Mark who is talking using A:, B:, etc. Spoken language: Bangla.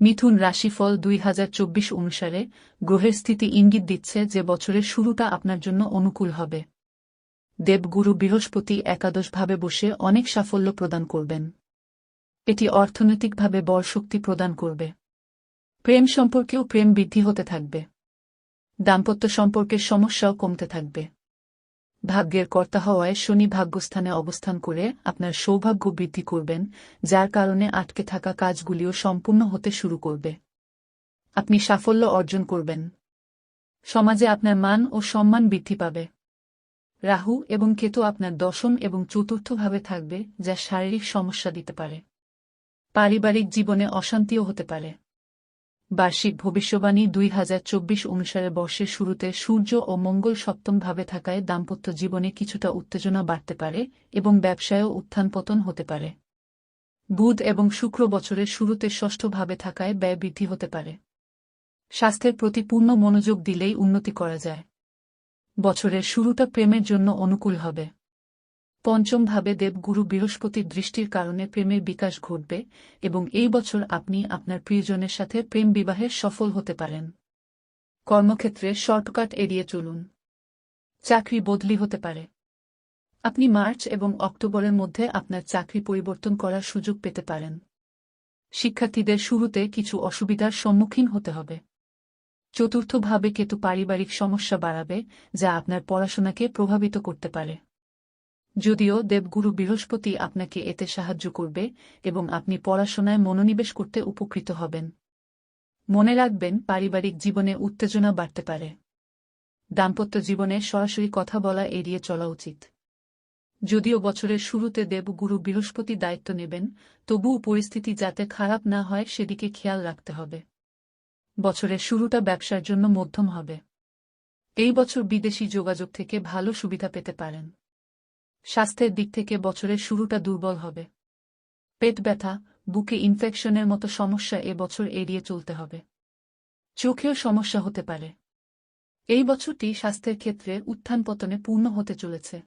A: মিথুন রাশিফল দুই হাজার চব্বিশ অনুসারে গ্রহের স্থিতি ইঙ্গিত দিচ্ছে যে বছরের শুরুটা আপনার জন্য অনুকূল হবে। দেবগুরু বৃহস্পতি একাদশভাবে বসে অনেক সাফল্য প্রদান করবেন। এটি অর্থনৈতিকভাবে বড় শক্তি প্রদান করবে। প্রেম সম্পর্কেও প্রেম বৃদ্ধি হতে থাকবে। দাম্পত্য সম্পর্কের সমস্যাও কমতে থাকবে। ভাগ্যের কর্তা হওয়ায় শনি ভাগ্যস্থানে অবস্থান করে আপনার সৌভাগ্য বৃদ্ধি করবেন, যার কারণে আটকে থাকা কাজগুলিও সম্পূর্ণ হতে শুরু করবে। আপনি সাফল্য অর্জন করবেন। সমাজে আপনার মান ও সম্মান বৃদ্ধি পাবে। রাহু এবং কেতু আপনার দশম এবং চতুর্থভাবে থাকবে, যা শারীরিক সমস্যা দিতে পারে। পারিবারিক জীবনে অশান্তিও হতে পারে। বার্ষিক ভবিষ্যবাণী দুই হাজার চব্বিশ অনুসারে বর্ষের শুরুতে সূর্য ও মঙ্গল সপ্তমভাবে থাকায় দাম্পত্য জীবনে কিছুটা উত্তেজনা বাড়তে পারে এবং ব্যবসায়ও উত্থান পতন হতে পারে। বুধ এবং শুক্র বছরের শুরুতে ষষ্ঠভাবে থাকায় ব্যয় বৃদ্ধি হতে পারে। স্বাস্থ্যের প্রতি পূর্ণ মনোযোগ দিলেই উন্নতি করা যায়। বছরের শুরুটা প্রেমের জন্য অনুকূল হবে। পঞ্চমভাবে দেবগুরু বৃহস্পতির দৃষ্টির কারণে প্রেমের বিকাশ ঘটবে এবং এই বছর আপনি আপনার প্রিয়জনের সাথে প্রেম বিবাহে সফল হতে পারেন। কর্মক্ষেত্রে শর্টকাট এড়িয়ে চলুন। চাকরি বদলি হতে পারে। আপনি মার্চ এবং অক্টোবরের মধ্যে আপনার চাকরি পরিবর্তন করার সুযোগ পেতে পারেন। শিক্ষার্থীদের শুরুতে কিছু অসুবিধার সম্মুখীন হতে হবে। চতুর্থভাবে কেতু পারিবারিক সমস্যা বাড়াবে, যা আপনার পড়াশোনাকে প্রভাবিত করতে পারে। যদিও দেবগুরু বৃহস্পতি আপনাকে এতে সাহায্য করবে এবং আপনি পড়াশোনায় মনোনিবেশ করতে উপকৃত হবেন। মনে রাখবেন, পারিবারিক জীবনে উত্তেজনা বাড়তে পারে। দাম্পত্য জীবনে সরাসরি কথা বলা এড়িয়ে চলা উচিত। যদিও বছরের শুরুতে দেবগুরু বৃহস্পতি দায়িত্ব নেবেন, তবুও পরিস্থিতি যাতে খারাপ না হয় সেদিকে খেয়াল রাখতে হবে। বছরের শুরুটা ব্যবসার জন্য মধ্যম হবে। এই বছর বিদেশি যোগাযোগ থেকে ভালো সুবিধা পেতে পারেন। স্বাস্থ্যের দিক থেকে বছরের শুরুটা দুর্বল হবে। পেট ব্যথা, বুকে ইনফেকশনের মতো সমস্যা এ বছর এড়িয়ে চলতে হবে। চোখেও সমস্যা হতে পারে। এই বছরটি স্বাস্থ্যের ক্ষেত্রে উত্থান পতনে পূর্ণ হতে চলেছে।